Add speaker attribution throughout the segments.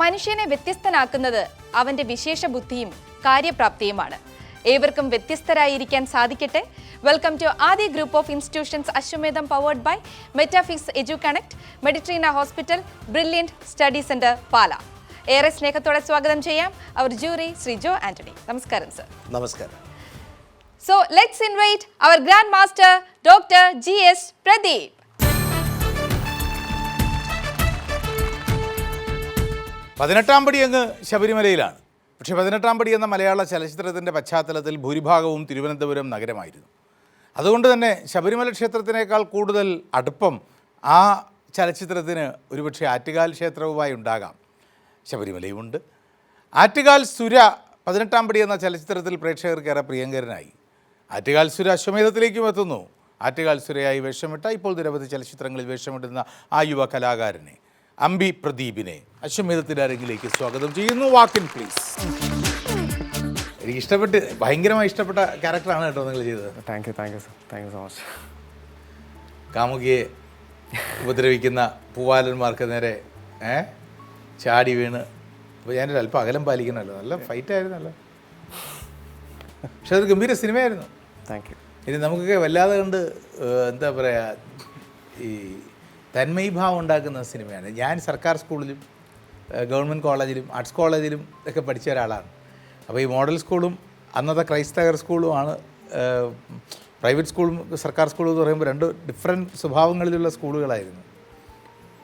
Speaker 1: മനുഷ്യനെ വ്യത്യസ്തനാക്കുന്നത് അവന്റെ വിശേഷ ബുദ്ധിയും കാര്യപ്രാപ്തിയുമാണ്. ഏവർക്കും വ്യത്യസ്തരായിരിക്കാൻ സാധിക്കട്ടെ. Welcome to Aadi group of institutions Ashwamedham powered by Metafix edu connect Meditrina hospital brilliant study centre Pala ഏറെ സ്നേഹത്തോടെ സ്വാഗതം ചെയ്യാം അവർ ജൂറി ശ്രീ ജോ ആന്റണി. നമസ്കാരം സർ
Speaker 2: നമസ്കാരം.
Speaker 1: So let's invite our grand master doctor G S Pradeep.
Speaker 2: Pathinettam Padi അങ്ങ് ശബരിമലയിലാണ്. പക്ഷേ പതിനെട്ടാം പടി എന്ന മലയാള ചലച്ചിത്രത്തിന്റെ പശ്ചാത്തലത്തിൽ ഭൂരിഭാഗവും തിരുവനന്തപുരം നഗരമായിരുന്നു. അതുകൊണ്ട് തന്നെ ശബരിമല ക്ഷേത്രത്തിനേക്കാൾ കൂടുതൽ അടുപ്പം ആ ചലച്ചിത്രത്തിന് ഒരുപക്ഷെ ആറ്റുകാൽ ക്ഷേത്രവുമായി ഉണ്ടാകാം. ശബരിമലയുമുണ്ട്. ആറ്റുകാൽ സുര പതിനെട്ടാം പടി എന്ന ചലച്ചിത്രത്തിൽ പ്രേക്ഷകർക്കേറെ പ്രിയങ്കരനായി. ആറ്റുകാൽ സുര അശ്വമേധത്തിലേക്കും എത്തുന്നു. ആറ്റുകാൽ സുരയായി വേഷമിട്ട ഇപ്പോൾ നിരവധി ചലച്ചിത്രങ്ങളിൽ വേഷമിടുന്ന ആ യുവ കലാകാരനെ അമ്പി പ്രദീപിനെ അശ്വമേധത്തിന്റെ അരങ്ങിലേക്ക് സ്വാഗതം ചെയ്യുന്നു. വാക്കിൻ പ്ലീസ് എനിക്ക് ഇഷ്ടപ്പെട്ട് ഭയങ്കരമായി ഇഷ്ടപ്പെട്ട ക്യാരക്ടറാണ് കേട്ടോ നിങ്ങൾ ചെയ്തത്.
Speaker 3: Thank you thank you sir thank you so much
Speaker 2: കാമുകിയെ ഉപദ്രവിക്കുന്ന പൂവാലന്മാർക്ക് നേരെ ഏ ചാടി വീണ്. അപ്പോൾ ഞാനൊരു അല്പം അകലം പാലിക്കണമല്ലോ. നല്ല ഫൈറ്റ് ഫൈറ്റായിരുന്നല്ലോ പക്ഷെ അതൊരു ഗംഭീര സിനിമയായിരുന്നു.
Speaker 3: താങ്ക് യു
Speaker 2: ഇനി നമുക്കൊക്കെ വല്ലാതെ കണ്ട് എന്താ പറയുക ഈ തന്മയീഭാവം ഉണ്ടാക്കുന്ന സിനിമയാണ്. ഞാൻ സർക്കാർ സ്കൂളിലും ഗവൺമെന്റ് കോളേജിലും ആർട്സ് കോളേജിലും ഒക്കെ പഠിച്ച ഒരാളാണ്. അപ്പോൾ ഈ മോഡൽ സ്കൂളും അന്നത്തെ ക്രൈസ്തകർ സ്കൂളുമാണ് പ്രൈവറ്റ് സ്കൂളും സർക്കാർ സ്കൂളും എന്ന് പറയുമ്പോൾ രണ്ട് ഡിഫറെന്റ് സ്വഭാവങ്ങളിലുള്ള സ്കൂളുകളായിരുന്നു.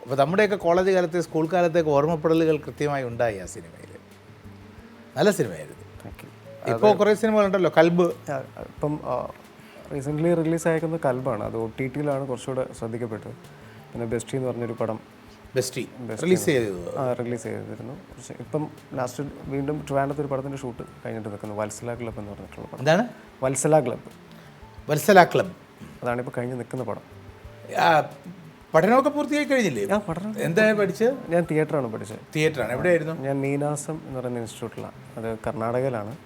Speaker 2: അപ്പോൾ നമ്മുടെയൊക്കെ കോളേജ് കാലത്തെ സ്കൂൾ കാലത്തേക്ക് ഓർമ്മപ്പെടലുകൾ കൃത്യമായി ഉണ്ടായി ആ സിനിമയിൽ നല്ല സിനിമയായിരുന്നു. ഇപ്പോൾ കുറേ സിനിമകളുണ്ടല്ലോ കൽബ്.
Speaker 3: ഇപ്പം റീസെന്റ്ലി റിലീസ് ആയിരിക്കുന്ന കൽബാണ്. അത് ഒ ടി ടിയിലാണ് കുറച്ചുകൂടെ ശ്രദ്ധിക്കപ്പെട്ടത്. പിന്നെ ബെസ്റ്റി എന്ന് പറഞ്ഞൊരു പടം
Speaker 2: ബെസ്റ്റി റിലീസ് ആ
Speaker 3: റിലീസ് ചെയ്തിരുന്നു. പക്ഷേ ഇപ്പം ലാസ്റ്റ് വീണ്ടും ട്രിവാൻഡത്ത് ഒരു പടത്തിന്റെ ഷൂട്ട് കഴിഞ്ഞിട്ട് നിൽക്കുന്നു. വത്സല ക്ലബ് എന്ന് പറഞ്ഞിട്ടുള്ള പടം.
Speaker 2: എന്താണ്?
Speaker 3: വത്സല ക്ലബ്.
Speaker 2: വത്സല ക്ലബ്.
Speaker 3: അതാണ് ഇപ്പോൾ കഴിഞ്ഞ് നിൽക്കുന്ന പടം.
Speaker 2: പഠനമൊക്കെ പൂർത്തിയായി കഴിഞ്ഞില്ലേ?
Speaker 3: ആ പഠനം
Speaker 2: എന്തായാലും പഠിച്ചത്
Speaker 3: ഞാൻ തിയേറ്ററാണ് പഠിച്ചത്.
Speaker 2: തിയേറ്ററാണ്. എവിടെയായിരുന്നു?
Speaker 3: ഞാൻ മീനാസം എന്ന് പറയുന്ന ഇൻസ്റ്റിറ്റ്യൂട്ടിലാണ് അത് കർണാടകയിലാണ്.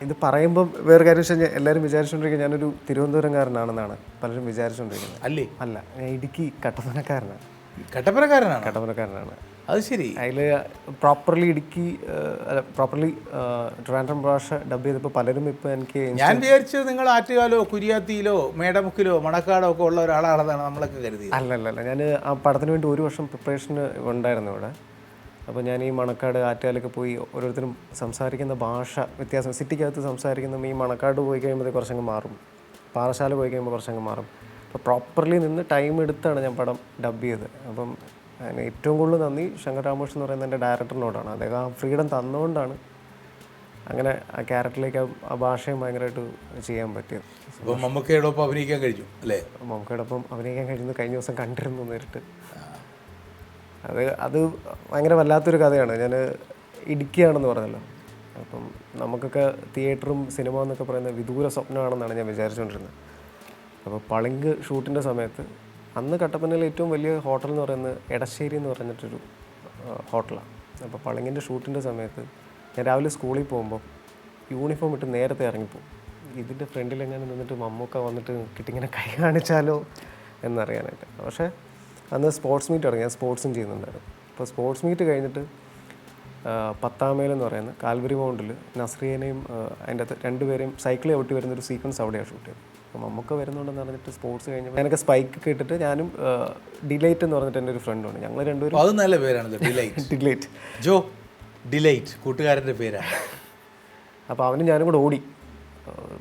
Speaker 3: ഇത് പറയുമ്പോൾ വേറെ കാര്യം വെച്ചാൽ ഞാൻ എല്ലാവരും വിചാരിച്ചുകൊണ്ടിരിക്കുക ഞാനൊരു തിരുവനന്തപുരംകാരനാണെന്നാണ്. പലരും വിചാരിച്ചുകൊണ്ടിരിക്കുന്നത്
Speaker 2: അല്ലേ?
Speaker 3: അല്ല ഞാൻ ഇടുക്കി കട്ടപ്പനക്കാരനാണ്.
Speaker 2: കട്ടപ്പനക്കാരനാണ്?
Speaker 3: കട്ടപ്പനക്കാരനാണ്.
Speaker 2: അത് ശരി.
Speaker 3: അതിൽ പ്രോപ്പർലി ഇടുക്കി പ്രോപ്പർലി ട്രിവാൻഡ്രം ഭാഷ ഡബ് ചെയ്തപ്പോൾ പലരും ഇപ്പോൾ എനിക്ക്
Speaker 2: ഞാൻ വിചാരിച്ചത് നിങ്ങൾ ആറ്റുകാലോ കുരിയാത്തിയിലോ മേടമുക്കിലോ മണക്കാടോ ഒക്കെ ഉള്ള ഒരാളാണെന്നാണ് നമ്മളൊക്കെ കരുതി
Speaker 3: അല്ല അല്ല അല്ല ഞാൻ ആ പടത്തിന് വേണ്ടി ഒരു വർഷം പ്രിപ്പറേഷന് ഉണ്ടായിരുന്നു ഇവിടെ. അപ്പോൾ ഞാൻ ഈ മണക്കാട് ആറ്റുകാലൊക്കെ പോയി ഓരോരുത്തരും സംസാരിക്കുന്ന ഭാഷ വ്യത്യാസം സിറ്റിക്കകത്ത് സംസാരിക്കുന്ന ഈ മണക്കാട് പോയി കഴിയുമ്പോൾ കുറച്ചങ്ങ് മാറും. പാറശാല പോയി കഴിയുമ്പോൾ കുറച്ചങ്ങ് മാറും. അപ്പോൾ പ്രോപ്പർലി നിന്ന് ടൈം എടുത്താണ് ഞാൻ പടം ഡബ് ചെയ്തത്. അപ്പം അതിന് ഏറ്റവും കൂടുതൽ നന്ദി ശങ്കർ രാമകൃഷ്ണൻ എന്ന് പറയുന്ന എന്റെ ഡയറക്ടറിനോടാണ് അദ്ദേഹം ആ ഫ്രീഡം തന്നുകൊണ്ടാണ് അങ്ങനെ ആ ക്യാരക്ടറിലേക്ക് ആ- ആ ഭാഷയും ഭയങ്കരമായിട്ട് ചെയ്യാൻ പറ്റിയത്.
Speaker 2: അപ്പോൾ മമ്മൂക്കയോടൊപ്പം അഭിനയിക്കാൻ കഴിഞ്ഞു അല്ലേ?
Speaker 3: മമ്മൂക്കയോടൊപ്പം അഭിനയിക്കാൻ കഴിഞ്ഞു കഴിഞ്ഞ ദിവസം കണ്ടിരുന്നു നേരിട്ട്. അത് അത് ഭയങ്കര വല്ലാത്തൊരു കഥയാണ്. ഞാൻ ഇടുക്കിയാണെന്ന് പറഞ്ഞല്ലോ. അപ്പം നമുക്കൊക്കെ തിയേറ്ററും സിനിമ എന്നൊക്കെ പറയുന്നത് വിദൂര സ്വപ്നമാണെന്നാണ് ഞാൻ വിചാരിച്ചുകൊണ്ടിരുന്നത്. അപ്പോൾ പളിങ്ക് ഷൂട്ടിന്റെ സമയത്ത് അന്ന് കട്ടപ്പനയിലെ ഏറ്റവും വലിയ ഹോട്ടൽ എന്ന് പറയുന്നത് എടശ്ശേരി എന്ന് പറഞ്ഞിട്ടൊരു ഹോട്ടലാണ് അപ്പോൾ പളിങ്ങിന്റെ ഷൂട്ടിന്റെ സമയത്ത് ഞാൻ രാവിലെ സ്കൂളിൽ പോകുമ്പോൾ യൂണിഫോം ഇട്ട് നേരത്തെ ഇറങ്ങിപ്പോവും. ഇതിന്റെ ഫ്രണ്ടിൽ എങ്ങനെ നിന്നിട്ട് മമ്മൂക്ക വന്നിട്ട് കിട്ടിങ്ങനെ കൈ കാണിച്ചാലോ എന്നറിയാനായിട്ട്. പക്ഷേ അന്ന് സ്പോർട്സ് മീറ്റ് ഇറങ്ങി ഞാൻ സ്പോർട്സും ചെയ്യുന്നുണ്ടായിരുന്നു. അപ്പോൾ സ്പോർട്സ് മീറ്റ് കഴിഞ്ഞിട്ട് പത്താം എന്ന് പറയുന്ന കാൽവരി മൗണ്ടിൽ നസ്രീനെയും അതിന്റെ അകത്ത് രണ്ടുപേരെയും സൈക്കിൾ ചവിട്ടി വരുന്ന ഒരു സീക്വൻസ് അവിടെയാണ് ഷൂട്ട് ചെയ്തത്. അപ്പോൾ നമുക്ക് വരുന്നുണ്ടെന്ന് പറഞ്ഞിട്ട് സ്പോർട്സ് കഴിഞ്ഞപ്പോൾ ഞാനൊക്കെ സ്പൈക്ക് ഒക്കെ ഇട്ടിട്ട് ഞാനും ഡിലൈറ്റ് എന്ന് പറഞ്ഞിട്ട് എന്റെ ഒരു ഫ്രണ്ടുണ്ട് ഞങ്ങൾ രണ്ടുപേരും
Speaker 2: അത് നല്ല പേരാണല്ലോ ഡിലൈറ്റ്
Speaker 3: ഡിലൈറ്റ്
Speaker 2: ജോ ഡിലൈറ്റ് കൂട്ടുകാരന്റെ പേരാണ്
Speaker 3: അപ്പോൾ അവനും ഞാനും കൂടെ ഓടി.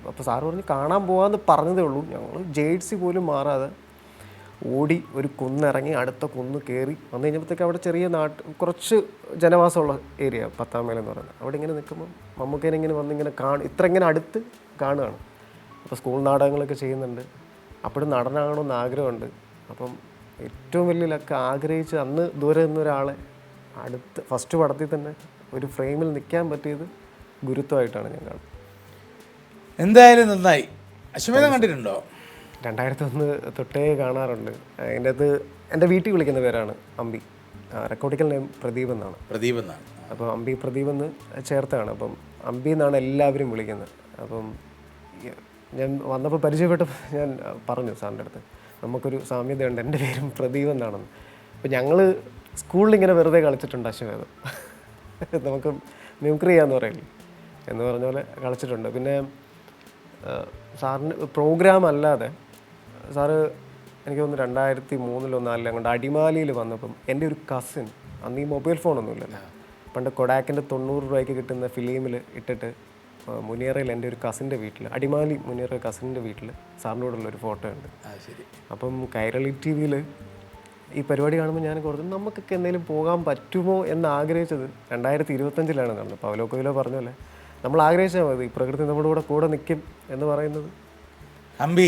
Speaker 3: അപ്പോൾ സാറ് പറഞ്ഞ് കാണാൻ പോകാമെന്ന് പറഞ്ഞതേ ഉള്ളൂ. ഞങ്ങൾ ജേഴ്സി പോലും മാറാതെ ഓടി ഒരു കുന്നിറങ്ങി അടുത്ത കുന്ന് കയറി വന്നു കഴിഞ്ഞപ്പോഴത്തേക്ക് അവിടെ ചെറിയ നാട്ട് കുറച്ച് ജനവാസമുള്ള ഏരിയ പത്താം മേല എന്ന് പറയുന്നത്. അവിടെ ഇങ്ങനെ നിൽക്കുമ്പോൾ മമ്മൂക്കേനെ ഇങ്ങനെ വന്നിങ്ങനെ കാണും ഇത്ര ഇങ്ങനെ അടുത്ത് കാണുകയാണ്. അപ്പോൾ സ്കൂൾ നാടകങ്ങളൊക്കെ ചെയ്യുന്നുണ്ട്. അപ്പോഴും നടനാകണമെന്ന് ആഗ്രഹമുണ്ട്. അപ്പം ഏറ്റവും വലിയ ആഗ്രഹിച്ച് അന്ന് ദൂരെ നിന്നൊരാളെ അടുത്ത് ഫസ്റ്റ് പടത്തിൽ തന്നെ ഒരു ഫ്രെയിമിൽ നിൽക്കാൻ പറ്റിയത് ഗുരുത്വമായിട്ടാണ് ഞാൻ കാണുന്നത്.
Speaker 2: എന്തായാലും നന്നായി. അശ്വമേധം കണ്ടിട്ടുണ്ടോ?
Speaker 3: രണ്ടായിരത്തി ഒന്ന് തൊട്ടേ കാണാറുണ്ട്. അതിന്റെ അത് എന്റെ വീട്ടിൽ വിളിക്കുന്ന പേരാണ് അമ്പി റെക്കോർഡിക്കൽ നെയിം പ്രദീപ് എന്നാണ്.
Speaker 2: പ്രദീപ് എന്നാണ്.
Speaker 3: അപ്പോൾ അമ്പി പ്രദീപ് എന്ന് ചേർത്താണ്. അപ്പം അമ്പി എന്നാണ് എല്ലാവരും വിളിക്കുന്നത്. അപ്പം ഞാൻ വന്നപ്പോൾ പരിചയപ്പെട്ടപ്പോൾ ഞാൻ പറഞ്ഞു സാറിന്റെ അടുത്ത് നമുക്കൊരു സാമ്യതയുണ്ട് എന്റെ പേരും പ്രദീപ് എന്നാണെന്ന്. അപ്പം ഞങ്ങൾ സ്കൂളിൽ ഇങ്ങനെ വെറുതെ കളിച്ചിട്ടുണ്ട് അശ്വമേധം. നമുക്ക് മിമിക്രി ചെയ്യാന്ന് പറയില്ലേ? എന്ന് പറഞ്ഞ പോലെ കളിച്ചിട്ടുണ്ട്. പിന്നെ സാറിന് പ്രോഗ്രാം അല്ലാതെ സാറ് എനിക്ക് തോന്നുന്നു രണ്ടായിരത്തി മൂന്നിലോ നാലിലോ അങ്ങോട്ട് അടിമാലിയിൽ വന്നപ്പം എന്റെ ഒരു കസിൻ അന്ന് ഈ മൊബൈൽ ഫോണൊന്നുമില്ലല്ലോ പണ്ട് കൊടാക്കിന്റെ തൊണ്ണൂറ് രൂപയ്ക്ക് കിട്ടുന്ന ഫിലിമിൽ ഇട്ടിട്ട് മുനിയറയിൽ എന്റെ ഒരു കസിന്റെ വീട്ടിൽ അടിമാലി മുനിയറ കസിന്റെ വീട്ടിൽ സാറിനോടുള്ള ഒരു ഫോട്ടോ ഉണ്ട്. അപ്പം കൈരളി ടി വിയിൽ ഈ പരിപാടി കാണുമ്പോൾ ഞാൻ കുറച്ച് നമുക്കൊക്കെ എന്തെങ്കിലും പോകാൻ പറ്റുമോ എന്ന് ആഗ്രഹിച്ചത് രണ്ടായിരത്തി ഇരുപത്തഞ്ചിലാണ് നടന്നത്. പവലോക്കോയിലോ പറഞ്ഞല്ലേ പറഞ്ഞ പോലെ നമ്മൾ ആഗ്രഹിച്ചാൽ മതി പ്രകൃതി നമ്മുടെ കൂടെ കൂടെ നിൽക്കും എന്ന് പറയുന്നത്.
Speaker 2: അമ്പി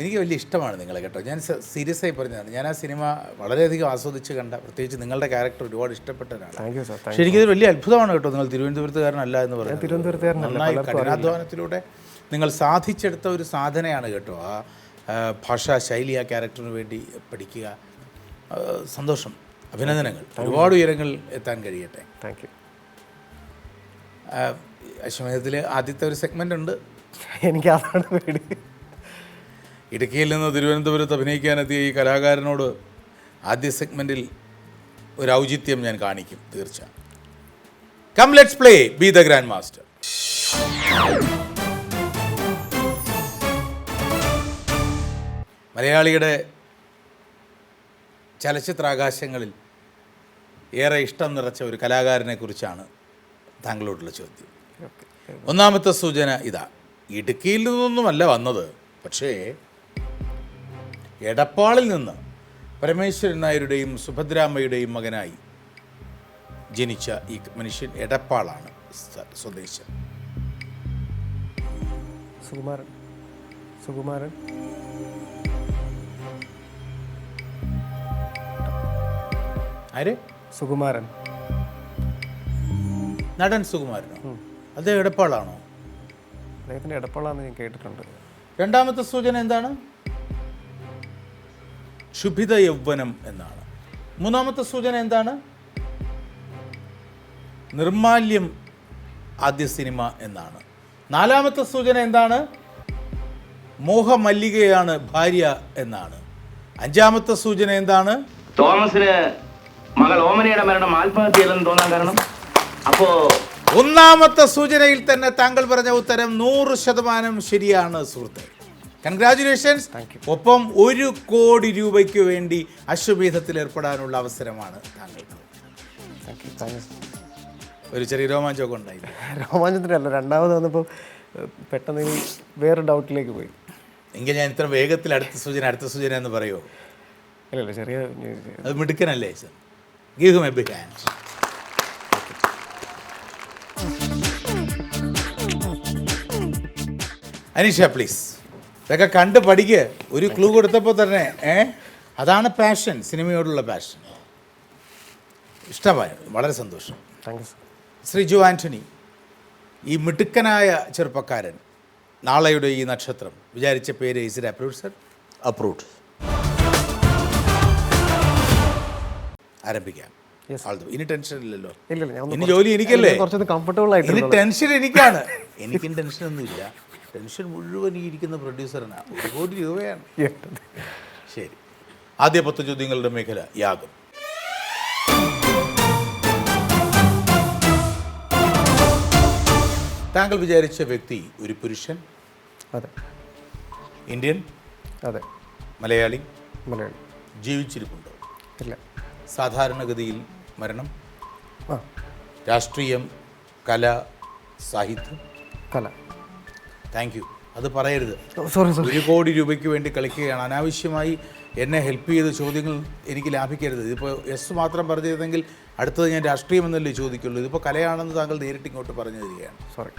Speaker 2: എനിക്ക് വലിയ ഇഷ്ടമാണ് നിങ്ങളെ കേട്ടോ. ഞാൻ സീരിയസ് ആയി പറഞ്ഞതാണ്. ഞാൻ ആ സിനിമ വളരെയധികം ആസ്വദിച്ച് കണ്ട പ്രത്യേകിച്ച് നിങ്ങളുടെ ക്യാരക്ടർ ഒരുപാട് ഇഷ്ടപ്പെട്ട ഒരാളാണ് പക്ഷേ എനിക്കിത് വലിയ അത്ഭുതമാണ് കേട്ടോ. നിങ്ങൾ തിരുവനന്തപുരത്തുകാരനല്ല എന്ന് പറയുന്നത്. തിരുവനന്തപുരത്തുകാരനായി കഠിനാധ്വാനത്തിലൂടെ നിങ്ങൾ സാധിച്ചെടുത്ത ഒരു സാധനയാണ് കേട്ടോ. ആ ആ, ഭാഷാ ശൈലി ആ ക്യാരക്ടറിന് വേണ്ടി പഠിക്കുക. സന്തോഷം അഭിനന്ദനങ്ങൾ. ഒരുപാട് ഉയരങ്ങൾ എത്താൻ കഴിയട്ടെ.
Speaker 3: താങ്ക് യു
Speaker 2: അശ്വമേധത്തിൽ ആദ്യത്തെ ഒരു സെഗ്മെന്റ് ഉണ്ട്.
Speaker 3: എനിക്ക് അതാണ് പേടി.
Speaker 2: ഇടുക്കിയിൽ നിന്ന് തിരുവനന്തപുരത്ത് അഭിനയിക്കാനെത്തിയ ഈ കലാകാരനോട് ആദ്യ സെഗ്മെന്റിൽ ഒരു ഔചിത്യം ഞാൻ കാണിക്കും തീർച്ച come let's play be the grand master മലയാളിയുടെ ചലച്ചിത്രാകാശങ്ങളിൽ ഏറെ ഇഷ്ടം നിറച്ച ഒരു കലാകാരനെ കുറിച്ചാണ് താങ്കളോടുള്ള ചോദ്യം. ഒന്നാമത്തെ സൂചന ഇതാ. ഇടുക്കിയിൽ നിന്നൊന്നുമല്ല വന്നത്. പക്ഷേ എടപ്പാളിൽ നിന്ന് പരമേശ്വരൻ നായരുടെയും സുഭദ്രാമ്മയുടെയും മകനായി ജനിച്ച ഈ മനുഷ്യൻ എടപ്പാളാണ് സ്വദേശം.
Speaker 3: സുകുമാരൻ. സുകുമാരൻ.
Speaker 2: ആര്?
Speaker 3: സുകുമാരൻ.
Speaker 2: നടൻ സുകുമാരനോ? അദ്ദേഹം എടപ്പാളാണോ?
Speaker 3: അദ്ദേഹത്തിന്റെ ഇടപ്പാളാന്ന് ഞാൻ കേട്ടിട്ടുണ്ട്.
Speaker 2: രണ്ടാമത്തെ സൂചന എന്താണ്? ക്ഷുഭിത യൗവനം എന്നാണ്. മൂന്നാമത്തെ സൂചന എന്താണ്? നിർമാല്യം ആദ്യ സിനിമ എന്നാണ്. നാലാമത്തെ സൂചന എന്താണ്? മോഹമല്ലികയാണ് ഭാര്യ എന്നാണ്. അഞ്ചാമത്തെ സൂചന എന്താണ്?
Speaker 4: തോമസിന് മകൾ ഓമനയുടെ മരണം ആത്മഹത്യയില്ലെന്ന് തോന്നാൻ കാരണം? അപ്പോ
Speaker 2: ഒന്നാമത്തെ സൂചനയിൽ തന്നെ താങ്കൾ പറഞ്ഞ ഉത്തരം നൂറ് ശതമാനം ശരിയാണ് സുഹൃത്തെ. കൺഗ്രാചുലേഷൻസ് ഒപ്പം ഒരു കോടി രൂപയ്ക്ക് വേണ്ടി അശ്വമേധത്തിൽ ഏർപ്പെടാനുള്ള അവസരമാണ് താങ്കൾക്ക് ഒരു ചെറിയ രോമാഞ്ചമൊക്കെ ഉണ്ടായി.
Speaker 3: രോമാഞ്ചത്തിനല്ല രണ്ടാമത് വന്നപ്പോൾ പെട്ടെന്ന് വേറെ ഡൗട്ടിലേക്ക് പോയി.
Speaker 2: എങ്കിൽ ഞാൻ ഇത്ര വേഗത്തിൽ അടുത്ത സൂചന അടുത്ത സൂചന എന്ന് പറയുമോ?
Speaker 3: അല്ലല്ല ചെറിയ
Speaker 2: അത് മിടുക്കനല്ലേ സർ? ഗീവ് അനീഷ പ്ലീസ് ഇതൊക്കെ കണ്ട് പഠിക്ക്. ഒരു ക്ലൂ കൊടുത്തപ്പോൾ തന്നെ ഏ? അതാണ് പാഷൻ സിനിമയോടുള്ള പാഷൻ ഇഷ്ടമായി. വളരെ സന്തോഷം.
Speaker 3: Thank you sir
Speaker 2: Shri Jo Antony ഈ മിടുക്കനായ ചെറുപ്പക്കാരൻ നാളെയുടെ ഈ നക്ഷത്രം വിചാരിച്ച പേര് is it approve sir approve ആരംഭിക്കാം. ഇനി ടെൻഷൻ ഇല്ലല്ലോ. ഇനി ജോലി എനിക്കല്ലേ? ഇനി
Speaker 3: ആയിട്ട്
Speaker 2: ടെൻഷൻ എനിക്കാണ്. എനിക്കും ടെൻഷനൊന്നുമില്ല ടെൻഷൻ മുഴുവൻ ഈ ഇരിക്കുന്ന പ്രൊഡ്യൂസറിനാണ് ഒരു കോടി രൂപയാണ് ശരി. ആദ്യ പത്ത് ചോദ്യങ്ങളുടെ മേഖല യാഗം. താങ്കൾ വിചാരിച്ച വ്യക്തി ഒരു പുരുഷൻ?
Speaker 3: അതെ.
Speaker 2: ഇന്ത്യൻ?
Speaker 3: അതെ.
Speaker 2: മലയാളി?
Speaker 3: മലയാളി.
Speaker 2: ജീവിച്ചിരിപ്പുണ്ടോ?
Speaker 3: ഇല്ല.
Speaker 2: സാധാരണഗതിയിൽ മരണം? രാഷ്ട്രീയം കല സാഹിത്യം?
Speaker 3: കല.
Speaker 2: താങ്ക് യു അത് പറയരുത്.
Speaker 3: സോറി സോറി
Speaker 2: ഒരു കോടി രൂപയ്ക്ക് വേണ്ടി കളിക്കുകയാണ്. അനാവശ്യമായി എന്നെ ഹെൽപ്പ് ചെയ്ത ചോദ്യങ്ങൾ എനിക്ക് ലാഭിക്കരുത്. ഇതിപ്പോൾ എസ് മാത്രം പറഞ്ഞിരുന്നെങ്കിൽ അടുത്തത് ഞാൻ രാഷ്ട്രീയം എന്നല്ലേ ചോദിക്കുള്ളൂ. ഇതിപ്പോൾ കലയാണെന്ന് താങ്കൾ നേരിട്ട് ഇങ്ങോട്ട് പറഞ്ഞു തരികയാണ്
Speaker 3: സോറി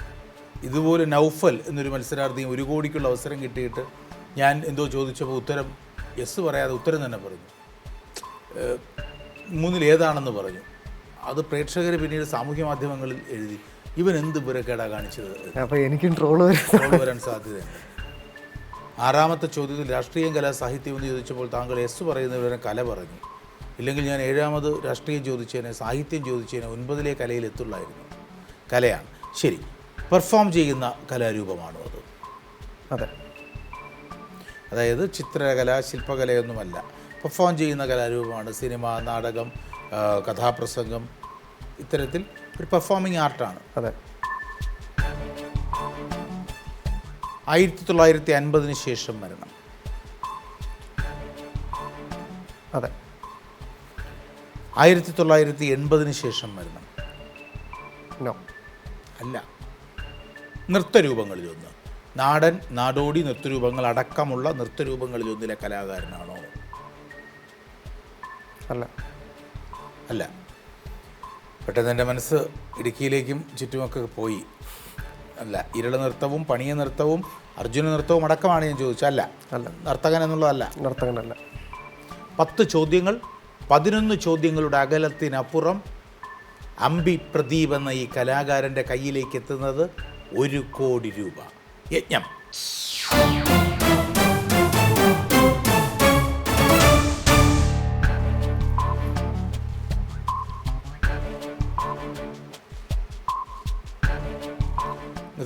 Speaker 2: ഇതുപോലെ നൗഫൽ എന്നൊരു മത്സരാർത്ഥിയും ഒരു കോടിക്കുള്ള അവസരം കിട്ടിയിട്ട് ഞാൻ എന്തോ ചോദിച്ചപ്പോൾ ഉത്തരം എസ് പറയാതെ ഉത്തരം തന്നെ പറഞ്ഞു. മൂന്നിൽ ഏതാണെന്ന് പറഞ്ഞു. അത് പ്രേക്ഷകർ പിന്നീട് സാമൂഹ്യ മാധ്യമങ്ങളിൽ എഴുതി. ഇവൻ എന്ത് പുരക്കേടാ കാണിച്ചത്?
Speaker 3: അപ്പോൾ എനിക്ക് ട്രോൾ
Speaker 2: ട്രോൾ വരാൻ സാധ്യതയുണ്ട്. ആറാമത്തെ ചോദ്യത്തിൽ രാഷ്ട്രീയം കല സാഹിത്യം എന്ന് ചോദിച്ചപ്പോൾ താങ്കൾ എസ് പറയുന്നവരെ കല പറഞ്ഞു. ഇല്ലെങ്കിൽ ഞാൻ ഏഴാമത് രാഷ്ട്രീയം ചോദിച്ചതിനെ സാഹിത്യം ചോദിച്ചതിനെ ഒൻപതിലെ കലയിൽ എത്തുള്ളായിരുന്നു. കലയാണ്. ശരി. പെർഫോം ചെയ്യുന്ന കലാരൂപമാണോ അത്?
Speaker 3: അതെ.
Speaker 2: അതായത് ചിത്രകല ശില്പകലയൊന്നുമല്ല. പെർഫോം ചെയ്യുന്ന കലാരൂപമാണ് സിനിമ നാടകം കഥാപ്രസംഗം. ഇത്തരത്തിൽ ഒരു പെർഫോമിംഗ് ആർട്ടാണ്
Speaker 3: അതെ.
Speaker 2: ആയിരത്തി തൊള്ളായിരത്തി അൻപതിന് ശേഷം വരണം
Speaker 3: അതെ.
Speaker 2: ആയിരത്തി തൊള്ളായിരത്തി എൺപതിന് ശേഷം വരണം
Speaker 3: നോ.
Speaker 2: അല്ല. നൃത്തരൂപങ്ങളിലൊന്ന് നാടൻ നാടോടി നൃത്തരൂപങ്ങൾ അടക്കമുള്ള നൃത്തരൂപങ്ങളിലൊന്നിലെ കലാകാരനാണോ?
Speaker 3: അല്ല.
Speaker 2: അല്ല. പെട്ടെന്ന് എന്റെ മനസ്സ് ഇടുക്കിയിലേക്കും ചുറ്റുമൊക്കെ പോയി. അല്ല ഇരള നൃത്തവും പണിയ നൃത്തവും അർജുന നൃത്തവും അടക്കമാണ് ഞാൻ ചോദിച്ചത്. അല്ല
Speaker 3: അല്ല.
Speaker 2: നർത്തകൻ എന്നുള്ളതല്ല.
Speaker 3: നർത്തകനല്ല.
Speaker 2: പത്ത് ചോദ്യങ്ങൾ പതിനൊന്ന് ചോദ്യങ്ങളുടെ അകലത്തിനപ്പുറം അമ്പി പ്രദീപ് എന്ന ഈ കലാകാരന്റെ കയ്യിലേക്ക് എത്തുന്നത് ഒരു കോടി രൂപ. യജ്ഞം.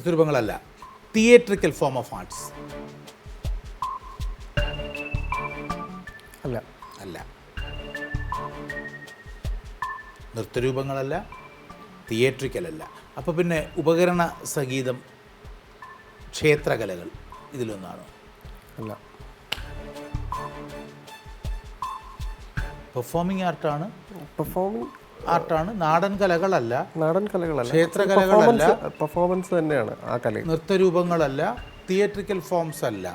Speaker 2: നൃത്തരൂപങ്ങളല്ല തിയേറ്ററിക്കൽ ഫോം ഓഫ് ആർട്സ്
Speaker 3: അല്ല.
Speaker 2: അല്ല. നൃത്തരൂപങ്ങളല്ല തിയേറ്ററിക്കലല്ല അപ്പോൾ പിന്നെ ഉപകരണ സംഗീതം ക്ഷേത്രകലകൾ ഇതിലൊന്നാണ്.
Speaker 3: അല്ല.
Speaker 2: പെർഫോമിംഗ് ആർട്ടാണ്
Speaker 3: പെർഫോമിംഗ്
Speaker 2: ആർട്ടാണ്? നാടൻ കലകളല്ല.
Speaker 3: നാടൻ കലകളല്ല.
Speaker 2: ക്ഷേത്രകലകളല്ല.
Speaker 3: പെർഫോമൻസ് തന്നെയാണ് ആ കല
Speaker 2: നൃത്തരൂപങ്ങളല്ല തിയേറ്ററിക്കൽ ഫോംസ് അല്ല.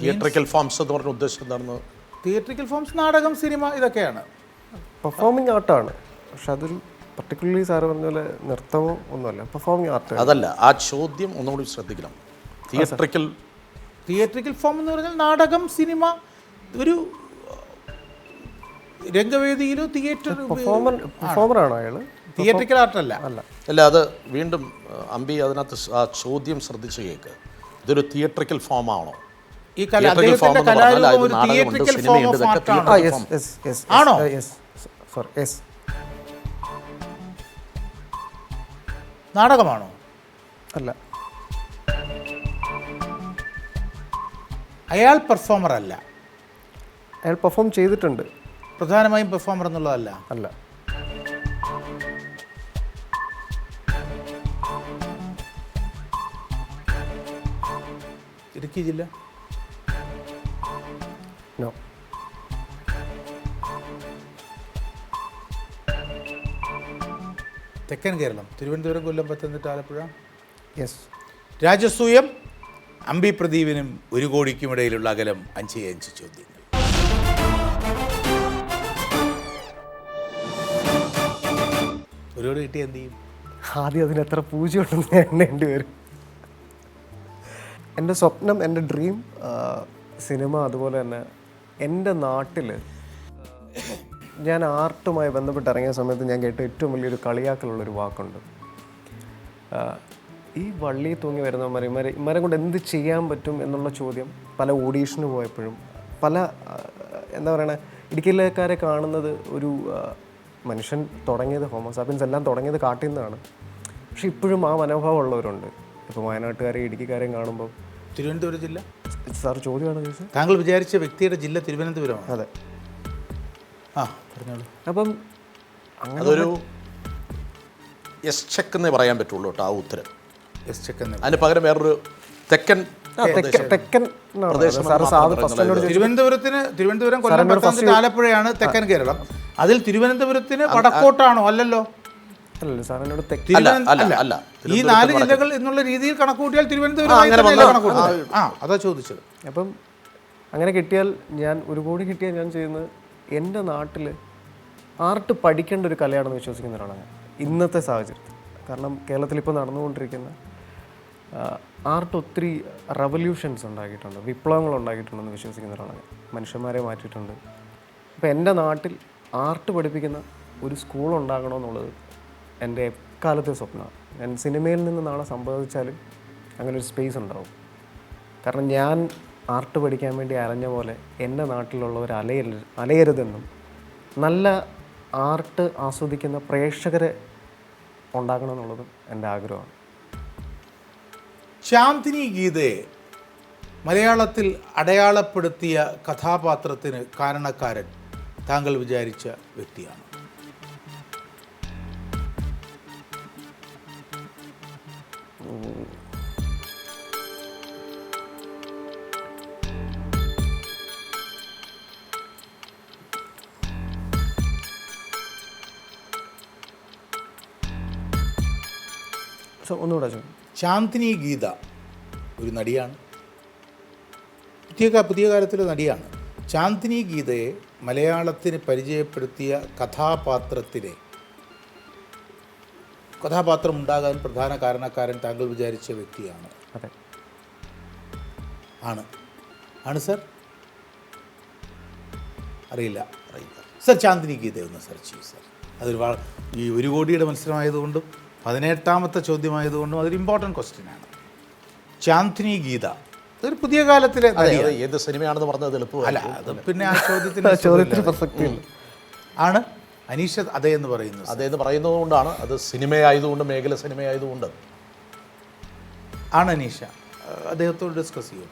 Speaker 5: തിയേറ്ററിക്കൽ ഫോംസ് എന്ന് പറഞ്ഞ ഉദ്ദേശം എന്താണെന്ന്?
Speaker 2: തിയേറ്ററിക്കൽ ഫോംസ് നാടകം സിനിമ ഇതൊക്കെയാണ്.
Speaker 3: പെർഫോമിംഗ് ആർട്ടാണ് പക്ഷെ അതിൽ പർട്ടിക്കുലർലി സാറ് പറഞ്ഞ പോലെ നൃത്തമോ ഒന്നുമല്ല. പെർഫോമിംഗ് ആർട്ട്
Speaker 5: അതല്ല ആ ചോദ്യം ഒന്നുകൂടി ശ്രദ്ധിക്കണം. തിയേറ്ററിക്കൽ
Speaker 2: തിയേറ്ററിക്കൽ ഫോം എന്ന് പറഞ്ഞാൽ നാടകം സിനിമ ഒരു രംഗവേദിയിലോ തിയേറ്റർ
Speaker 3: പെർഫോമർ പെർഫോമറാണോ അയാൾ
Speaker 2: തിയേറ്ററിക്കൽ ആർട്ടല്ല.
Speaker 3: അല്ല.
Speaker 5: അല്ല അത് വീണ്ടും അമ്പി അതിനകത്ത് ആ ചോദ്യം ശ്രദ്ധിച്ചു കേൾക്ക് ഇതൊരു തിയേറ്ററിക്കൽ ഫോം ആണോ?
Speaker 2: ഈ കല അദ്ദേഹത്തിന്റെ കലാരൂപം ഒരു തിയേറ്ററിക്കൽ ഫോം ഓഫ് ആർട്ടാണ് ആണോ?
Speaker 3: സോറി യെസ്
Speaker 2: നാടകമാണോ?
Speaker 3: അല്ല.
Speaker 2: അയാൾ പെർഫോമർ അല്ല.
Speaker 3: അയാൾ പെർഫോം ചെയ്തിട്ടുണ്ട്.
Speaker 2: പ്രധാനമായും പെർഫോമർ എന്നുള്ളതല്ല.
Speaker 3: അല്ല.
Speaker 2: ഇടുക്കി ജില്ല?
Speaker 3: നോ
Speaker 2: തെക്കൻ കേരളം. തിരുവനന്തപുരം കൊല്ലം പത്തനംതിട്ട ആലപ്പുഴ?
Speaker 3: യെസ്
Speaker 2: രാജസൂയം അമ്പി പ്രദീപിനും ഒരു കോടിക്കും ഇടയിലുള്ള അകലം അഞ്ച് അഞ്ച് ചോദ്യങ്ങൾ ഒരു കോടി കിട്ടിയ എന്ത് ചെയ്യും?
Speaker 3: ആദ്യം അതിന് എത്ര പൂജ ഉണ്ടെന്ന് എണ്ണേണ്ടി വരും. എന്റെ സ്വപ്നം എന്റെ ഡ്രീം സിനിമ അതുപോലെ തന്നെ എന്റെ നാട്ടിൽ ഞാൻ ആർട്ടുമായി ബന്ധപ്പെട്ട് ഇറങ്ങിയ സമയത്ത് ഞാൻ കേട്ട ഏറ്റവും വലിയൊരു കളിയാക്കലുള്ളൊരു വാക്കുണ്ട്. ഈ വള്ളി തൂങ്ങി വരുന്നവന്മാർ മരം ഇവരെ ഇവരെ കൊണ്ട് എന്ത് ചെയ്യാൻ പറ്റും എന്നുള്ള ചോദ്യം പല ഓഡീഷന് പോയപ്പോഴും പല എന്താ പറയണേ ഇടുക്കിയിലേക്കാരെ കാണുന്നത് ഒരു മനുഷ്യൻ തുടങ്ങിയത് ഹോമോസാപ്പിൻസ് എല്ലാം തുടങ്ങിയത് കാട്ടിൽ നിന്നാണ്. പക്ഷെ ഇപ്പോഴും ആ മനോഭാവം ഉള്ളവരുണ്ട്. ഇപ്പോൾ വയനാട്ടുകാരെയും ഇടുക്കിക്കാരെയും കാണുമ്പോൾ
Speaker 2: തിരുവനന്തപുരം ജില്ല?
Speaker 3: സാർ ചോദ്യമാണ് ചോദിച്ചത്.
Speaker 2: താങ്കൾ വിചാരിച്ച വ്യക്തിയുടെ ജില്ല തിരുവനന്തപുരമാണ്?
Speaker 3: അതെ.
Speaker 2: ആ പറഞ്ഞോളൂ.
Speaker 3: അപ്പം അങ്ങനെ
Speaker 5: അതൊരു എസ് ചെക്ക് എന്നേ പറയാൻ പറ്റുള്ളൂ കേട്ടോ ആ ഉത്തരം.
Speaker 2: എസ് ചെക്ക്
Speaker 5: അതിന് പകരം വേറൊരു തെക്കൻ
Speaker 3: തെക്കൻ
Speaker 2: തിരുവനന്തപുരത്തിന് തിരുവനന്തപുരം കൊല്ലം പത്തനംതിട്ട ആലപ്പുഴയാണ് തെക്കൻ കേരളം. അതിൽ തിരുവനന്തപുരത്തിന് വടക്കോട്ടാണോ? അല്ലല്ലോ.
Speaker 3: അല്ലല്ലോ സാർ എന്നോട് തെക്ക്
Speaker 5: അല്ല, അല്ല,
Speaker 2: അല്ല.
Speaker 5: അല്ല.
Speaker 2: ഈ നാല് ജില്ലകൾ എന്നുള്ള രീതിയിൽ കണക്കൂട്ടിയാൽ തിരുവനന്തപുരം ആ അതാ ചോദിച്ചത്.
Speaker 3: അപ്പം അങ്ങനെ കിട്ടിയാൽ ഞാൻ ഒരു കോടി കിട്ടിയാൽ ഞാൻ ചെയ്യുന്നത് എന്റെ നാട്ടിൽ ആർട്ട് പഠിക്കേണ്ട ഒരു കലയാണെന്ന് വിശ്വസിക്കുന്ന ഒരാളാണ് ഞാൻ. ഇന്നത്തെ സാഹചര്യത്തിൽ. കാരണം കേരളത്തിൽ ഇപ്പോൾ നടന്നുകൊണ്ടിരിക്കുന്ന ആർട്ട് ഒത്തിരി റവല്യൂഷൻസ് ഉണ്ടാക്കിയിട്ടുണ്ട് വിപ്ലവങ്ങൾ ഉണ്ടാക്കിയിട്ടുണ്ടെന്ന് വിശ്വസിക്കുന്ന ഒരാളാണ് മനുഷ്യന്മാരെ മാറ്റിയിട്ടുണ്ട്. അപ്പോൾ എന്റെ നാട്ടിൽ ആർട്ട് പഠിപ്പിക്കുന്ന ഒരു സ്കൂൾ ഉണ്ടാകണമെന്നുള്ളത് എന്റെ എക്കാലത്തെ സ്വപ്നമാണ്. ഞാൻ സിനിമയിൽ നിന്ന് നാളെ സംബന്ധിച്ചാലും അങ്ങനെ ഒരു സ്പേസ് ഉണ്ടാവും. കാരണം ഞാൻ ആർട്ട് പഠിക്കാൻ വേണ്ടി അലഞ്ഞ പോലെ എന്റെ നാട്ടിലുള്ളവർ അലയ അലയരുതെന്നും നല്ല ആർട്ട് ആസ്വദിക്കുന്ന പ്രേക്ഷകരെ ഉണ്ടാക്കണം എന്നുള്ളതും എന്റെ ആഗ്രഹമാണ്.
Speaker 2: ശാന്തിനി ഗീതയെ മലയാളത്തിൽ അടയാളപ്പെടുത്തിയ കഥാപാത്രത്തിന് കാരണക്കാരൻ താങ്കൾ വിചാരിച്ച വ്യക്തിയാണ്.
Speaker 3: ഒന്നുകൂടെ
Speaker 2: ശാന്തിനി ഗീത ഒരു നടിയാണ്. പുതിയ പുതിയ കാലത്തിലെ നടിയാണ്. ചാന്ദിനി ഗീതയെ മലയാളത്തിന് പരിചയപ്പെടുത്തിയ കഥാപാത്രത്തിലെ കഥാപാത്രം ഉണ്ടാകാൻ പ്രധാന കാരണക്കാരൻ താങ്കൾ വിചാരിച്ച വ്യക്തിയാണ്.
Speaker 3: അതെ.
Speaker 2: ആണ്. ആണ് സർ? അറിയില്ല. അറിയില്ല. സർ ചാന്ദിനി ഗീത ഒന്ന് സെർച്ച് ചെയ്യും സർ. അതൊരു ഈ ഒരു കോടിയുടെ മത്സരമായതുകൊണ്ടും പതിനെട്ടാമത്തെ ചോദ്യമായതുകൊണ്ടും അതൊരു ഇമ്പോർട്ടന്റ് ക്വസ്റ്റ്യനാണ് ചാന്ദിനി ഗീത അതൊരു പുതിയ കാലത്തിലെ
Speaker 5: അതെ ഏത് സിനിമയാണെന്ന് പറഞ്ഞത് എളുപ്പമല്ല
Speaker 2: അത് പിന്നെ ആ ചോദ്യത്തിന്
Speaker 3: ചോദ്യത്തിന്
Speaker 2: പ്രസക്തി
Speaker 3: പ്രസക്തിയില്ല.
Speaker 2: ആണ്? അനീഷ് അതേ എന്ന് പറയുന്നു അതേ
Speaker 5: എന്ന് പറയുന്നത് കൊണ്ടാണ് അത് സിനിമയായതുകൊണ്ട് മേഖല സിനിമയായതുകൊണ്ട്.
Speaker 2: ആണ് അനീഷ. അദ്ദേഹത്തോട് ഡിസ്കസ് ചെയ്യും.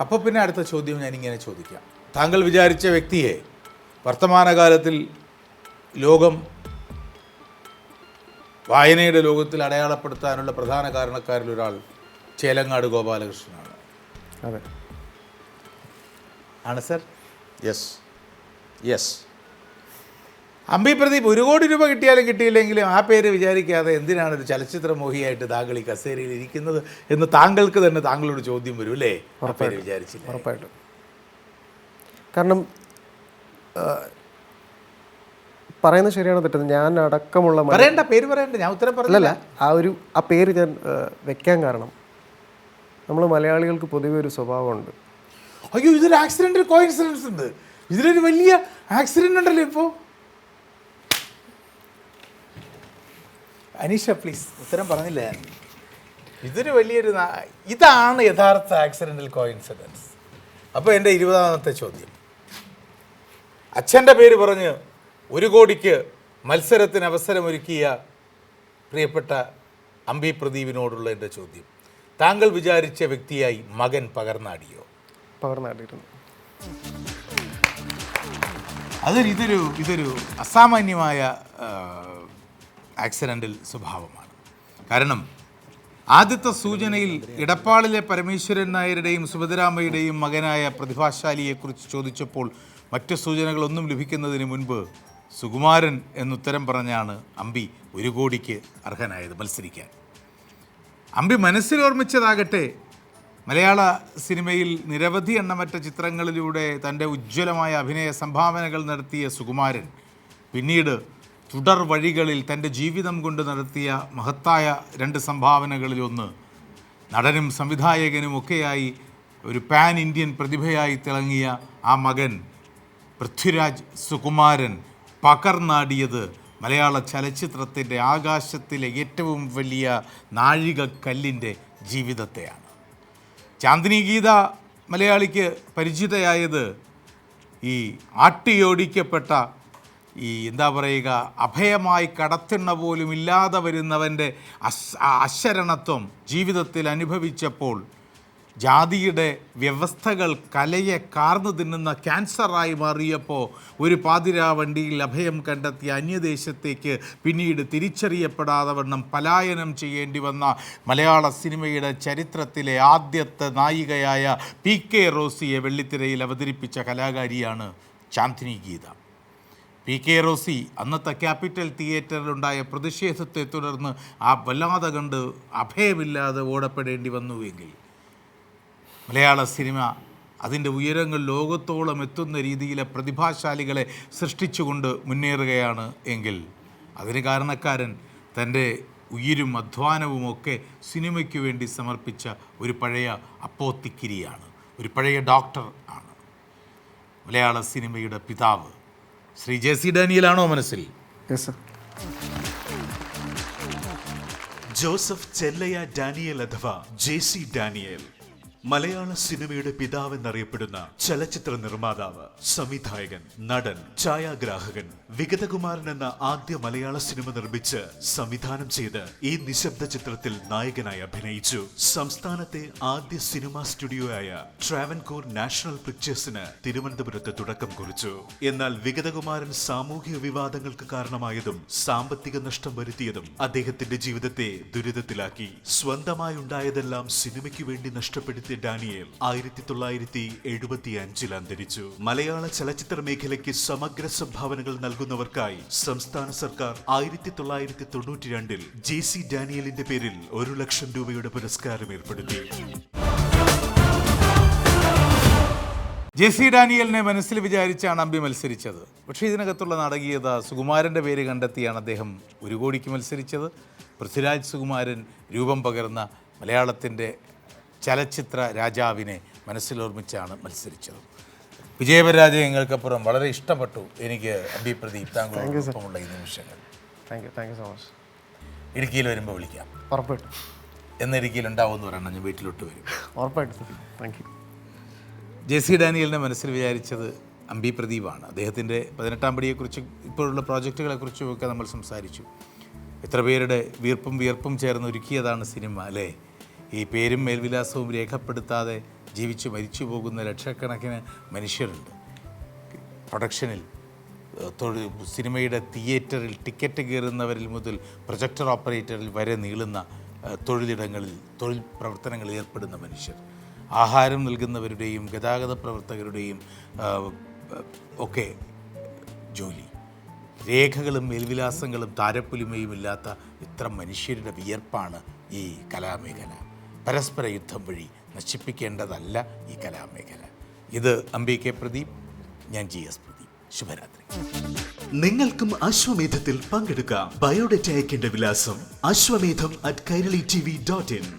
Speaker 2: അപ്പോൾ പിന്നെ അടുത്ത ചോദ്യം ഞാനിങ്ങനെ ചോദിക്കാം. താങ്കൾ വിചാരിച്ച വ്യക്തിയെ വർത്തമാനകാലത്തിൽ ലോകം വായനയുടെ ലോകത്തിൽ അടയാളപ്പെടുത്താനുള്ള പ്രധാന കാരണക്കാരിൽ ഒരാൾ ചേലങ്ങാട് ഗോപാലകൃഷ്ണനാണ്.
Speaker 3: അതെ.
Speaker 2: ആണ് sir?
Speaker 5: Yes yes
Speaker 2: Ambi Pradeep ഒരു കോടി രൂപ കിട്ടിയാലും കിട്ടിയില്ലെങ്കിലും ആ പേര് വിചാരിക്കാതെ എന്തിനാണ് ഒരു ചലച്ചിത്ര മോഹിയായിട്ട് താങ്കൾ ഈ കസേരയിൽ ഇരിക്കുന്നത് എന്ന് താങ്കൾക്ക് തന്നെ താങ്കളോട് ചോദ്യം വരും അല്ലേ? ആ പേര് വിചാരിച്ചില്ല?
Speaker 3: ഉറപ്പായിട്ടും. കാരണം ആ, പറയുന്നത് ശരിയാണ് തെറ്റത് ഞാൻ അടക്കമുള്ള
Speaker 2: പറയണ്ട പേര് പറയണ്ട ഞാൻ ഉത്തരം പറഞ്ഞില്ല.
Speaker 3: ആ ഒരു ആ പേര് ഞാൻ വെക്കാൻ കാരണം. നമ്മൾ മലയാളികൾക്ക് പൊതുവെ ഒരു സ്വഭാവമുണ്ട്.
Speaker 2: അയ്യോ ഇതൊരു ആക്സിഡന്റ് കോയിൻസിഡൻസ് ഉണ്ട്. ഇതിലൊരു വലിയ ആക്സിഡന്റ് ഉണ്ടല്ലോ ഇപ്പോൾ അനീഷ പ്ലീസ് ഉത്തരം പറഞ്ഞില്ല ഇതൊരു വലിയൊരു ഇതാണ് യഥാർത്ഥ ആക്സിഡന്റൽ കോയിൻസിഡൻസ് അപ്പോൾ എന്റെ ഇരുപതാമത്തെ ചോദ്യം. അച്ഛന്റെ പേര് പറഞ്ഞ് ഒരു കോടിക്ക് മത്സരത്തിന് അവസരമൊരുക്കിയ പ്രിയപ്പെട്ട അമ്പി പ്രദീപിനോടുള്ള എന്റെ ചോദ്യം. താങ്കൾ വിചാരിച്ച വ്യക്തിയായി മകൻ പകർന്നാടിയോ?
Speaker 3: പകർന്നാടിയിരുന്നു.
Speaker 2: അതൊരു ഇതൊരു ഇതൊരു അസാമാന്യമായ ആക്സിഡന്റൽ സ്വഭാവമാണ്. കാരണം ആദ്യത്തെ സൂചനയിൽ ഇടപ്പാളിലെ പരമേശ്വരൻ നായരുടെയും സുഭദ്രാമയുടെയും മകനായ പ്രതിഭാശാലിയെക്കുറിച്ച് ചോദിച്ചപ്പോൾ മറ്റ് സൂചനകളൊന്നും ലഭിക്കുന്നതിന് മുൻപ് സുകുമാരൻ എന്നുത്തരം പറഞ്ഞാണ് അമ്പി ഒരു കോടിക്ക് അർഹനായത് മത്സരിക്കാൻ. അമ്പി മനസ്സിൽ ഓർമ്മിച്ചതാകട്ടെ മലയാള സിനിമയിൽ നിരവധി എണ്ണമറ്റ ചിത്രങ്ങളിലൂടെ തന്റെ ഉജ്ജ്വലമായ അഭിനയ സംഭാവനകൾ നടത്തിയ സുകുമാരൻ പിന്നീട് തുടർ വഴികളിൽ തന്റെ ജീവിതം കൊണ്ട് നടത്തിയ മഹത്തായ രണ്ട് സംഭാവനകളിലൊന്ന് നടനും സംവിധായകനും ഒക്കെയായി ഒരു പാൻ ഇന്ത്യൻ പ്രതിഭയായി തിളങ്ങിയ ആ മകൻ പൃഥ്വിരാജ് സുകുമാരൻ പകർന്നാടിയത് മലയാള ചലച്ചിത്രത്തിന്റെ ആകാശത്തിലെ ഏറ്റവും വലിയ നാഴികക്കല്ലിന്റെ ജീവിതത്തെയാണ്. ചാന്ദിനി ഗീത മലയാളിക്ക് പരിചിതയായത് ഈ ആട്ടിയോടിക്കപ്പെട്ട ഈ എന്താ പറയുക അഭയമായി കടത്തിണ്ണ പോലും ഇല്ലാതെ വരുന്നവന്റെ അശരണത്വം ജീവിതത്തിൽ അനുഭവിച്ചപ്പോൾ ജാതിയുടെ വ്യവസ്ഥകൾ കലയെ കാർന്നു തിന്നുന്ന ക്യാൻസറായി മാറിയപ്പോൾ ഒരു പാതിരാ വണ്ടിയിൽ അഭയം കണ്ടെത്തിയ അന്യദേശത്തേക്ക് പിന്നീട് തിരിച്ചറിയപ്പെടാതെ വണ്ണം പലായനം ചെയ്യേണ്ടി വന്ന മലയാള സിനിമയുടെ ചരിത്രത്തിലെ ആദ്യത്തെ നായികയായ പി കെ റോസിയെ വെള്ളിത്തിരയിൽ അവതരിപ്പിച്ച കലാകാരിയാണ് Chandini Geetha. P K Rossi അന്നത്തെ ക്യാപിറ്റൽ തിയേറ്ററിലുണ്ടായ പ്രതിഷേധത്തെ തുടർന്ന് ആ വല്ലാതെ കണ്ട് അഭയമില്ലാതെ ഓടപ്പെടേണ്ടി വന്നുവെങ്കിൽ മലയാള സിനിമ അതിന്റെ ഉയരങ്ങൾ ലോകത്തോളം എത്തുന്ന രീതിയിലെ പ്രതിഭാശാലികളെ സൃഷ്ടിച്ചുകൊണ്ട് മുന്നേറുകയാണ് എങ്കിൽ അതിന് കാരണക്കാരൻ തന്റെ ഉയിരും അധ്വാനവും ഒക്കെ സിനിമയ്ക്ക് വേണ്ടി സമർപ്പിച്ച ഒരു പഴയ അപ്പോത്തിക്കിരിയാണ് ഒരു പഴയ ഡോക്ടർ ആണ്. മലയാള സിനിമയുടെ പിതാവ് ശ്രീ ജെ സി ഡാനിയലാണോ മനസ്സിൽ?
Speaker 3: Yes sir
Speaker 6: Joseph Chelliah Daniel അഥവാ ജെ സി ഡാനിയൽ. മലയാള സിനിമയുടെ പിതാവെന്നറിയപ്പെടുന്ന ചലച്ചിത്ര നിർമ്മാതാവ് സംവിധായകൻ നടൻ ഛായാഗ്രാഹകൻ വിഗതകുമാരൻ എന്ന ആദ്യ മലയാള സിനിമ നിർമ്മിച്ച് സംവിധാനം ചെയ്ത് ഈ നിശബ്ദ ചിത്രത്തിൽ നായകനായി അഭിനയിച്ചു. സംസ്ഥാനത്തെ ആദ്യ സിനിമാ സ്റ്റുഡിയോയായ ട്രാവൻകൂർ നാഷണൽ പിക്ചേഴ്സിന് തിരുവനന്തപുരത്ത് തുടക്കം കുറിച്ചു. എന്നാൽ വിഗതകുമാരൻ സാമൂഹിക വിവാദങ്ങൾക്ക് കാരണമായതും സാമ്പത്തിക നഷ്ടം വരുത്തിയതും അദ്ദേഹത്തിന്റെ ജീവിതത്തെ ദുരിതത്തിലാക്കി. സ്വന്തമായി ഉണ്ടായതെല്ലാം സിനിമയ്ക്ക് വേണ്ടി നഷ്ടപ്പെടുത്തിയ ജോസഫ് ഡാനിയേൽ ആയിരത്തി തൊള്ളായിരത്തി എഴുപത്തി അഞ്ചിൽ അന്തരിച്ചു. മലയാള ചലച്ചിത്ര മേഖലയ്ക്ക് സമഗ്ര സംഭാവനകൾ നൽകുന്നവർക്കായി സംസ്ഥാന സർക്കാർ ആയിരത്തി തൊള്ളായിരത്തി തൊണ്ണൂറ്റി രണ്ടിൽ ജെ സി ഡാനിയലിന്റെ പേരിൽ ഒരു ലക്ഷം രൂപയുടെ പുരസ്കാരം ഏർപ്പെടുത്തി.
Speaker 2: ജെ സി ഡാനിയലിനെ മനസ്സിൽ വിചാരിച്ചാണ് അമ്പി മത്സരിച്ചത്. പക്ഷേ ഇതിനകത്തുള്ള നാടകീയത സുകുമാരന്റെ പേര് കണ്ടെത്തിയാണ് അദ്ദേഹം ഒരു കോടിക്ക് മത്സരിച്ചത്. പൃഥ്വിരാജ് സുകുമാരൻ രൂപം പകർന്ന മലയാളത്തിന്റെ ചലച്ചിത്ര രാജാവിനെ മനസ്സിലോർമ്മിച്ചാണ് മത്സരിച്ചത്. വിജയപരാജയങ്ങൾക്കപ്പുറം വളരെ ഇഷ്ടപ്പെട്ടു. എനിക്ക് അബി പ്രദീപ് താങ്കളോടൊപ്പമുള്ള ഈ നിമിഷങ്ങൾ.
Speaker 3: Thank you thank you so much
Speaker 2: ഇടുക്കിയിൽ വരുമ്പോൾ വിളിക്കാം.
Speaker 3: ഉറപ്പായിട്ടും.
Speaker 2: എന്ന് ഇടുക്കിയിൽ ഉണ്ടാവുമെന്ന് പറയണം. ഞാൻ വീട്ടിലോട്ട് വരും.
Speaker 3: ഉറപ്പായിട്ടും താങ്ക് യു
Speaker 2: ജെ സി ഡാനിയലിനെ മനസ്സിൽ വിചാരിച്ചത് അമ്പി പ്രദീപാണ്. അദ്ദേഹത്തിന്റെ പതിനെട്ടാം പടിയെക്കുറിച്ച് ഇപ്പോഴുള്ള പ്രോജക്റ്റുകളെക്കുറിച്ചും ഒക്കെ നമ്മൾ സംസാരിച്ചു. എത്ര പേരുടെ വീർപ്പും വിയർപ്പും ചേർന്ന് ഒരുക്കിയതാണ് സിനിമ അല്ലേ? ഈ പേരും മേൽവിലാസവും രേഖപ്പെടുത്താതെ ജീവിച്ച് മരിച്ചു പോകുന്ന ലക്ഷക്കണക്കിന് മനുഷ്യരുണ്ട്. പ്രൊഡക്ഷനിൽ തൊഴിൽ സിനിമയുടെ തിയേറ്ററിൽ ടിക്കറ്റ് കയറുന്നവരിൽ മുതൽ പ്രൊജക്ടർ ഓപ്പറേറ്ററിൽ വരെ നീളുന്ന തൊഴിലിടങ്ങളിൽ തൊഴിൽ പ്രവർത്തനങ്ങളിൽ ഏർപ്പെടുന്ന മനുഷ്യർ. ആഹാരം നൽകുന്നവരുടെയും ഗതാഗത പ്രവർത്തകരുടെയും ഒക്കെ ജോലി. രേഖകളും മേൽവിലാസങ്ങളും താരപ്പൊലിമയും ഇല്ലാത്ത ഇത്ര മനുഷ്യരുടെ വിയർപ്പാണ് ഈ കലാമേഖല. പരസ്പര യുദ്ധം വഴി നശിപ്പിക്കേണ്ടതല്ല ഈ കലാമേഖല. ഇത് അംബി കെ പ്രദീപ് ഞാൻ ജി എസ് പ്രദീപ്. ശുഭരാത്രി.
Speaker 6: നിങ്ങൾക്കും അശ്വമേധത്തിൽ പങ്കെടുക്കാം. ബയോഡേറ്റ അയക്കേണ്ട വിലാസം Ashwamedham at Kairali T V dot in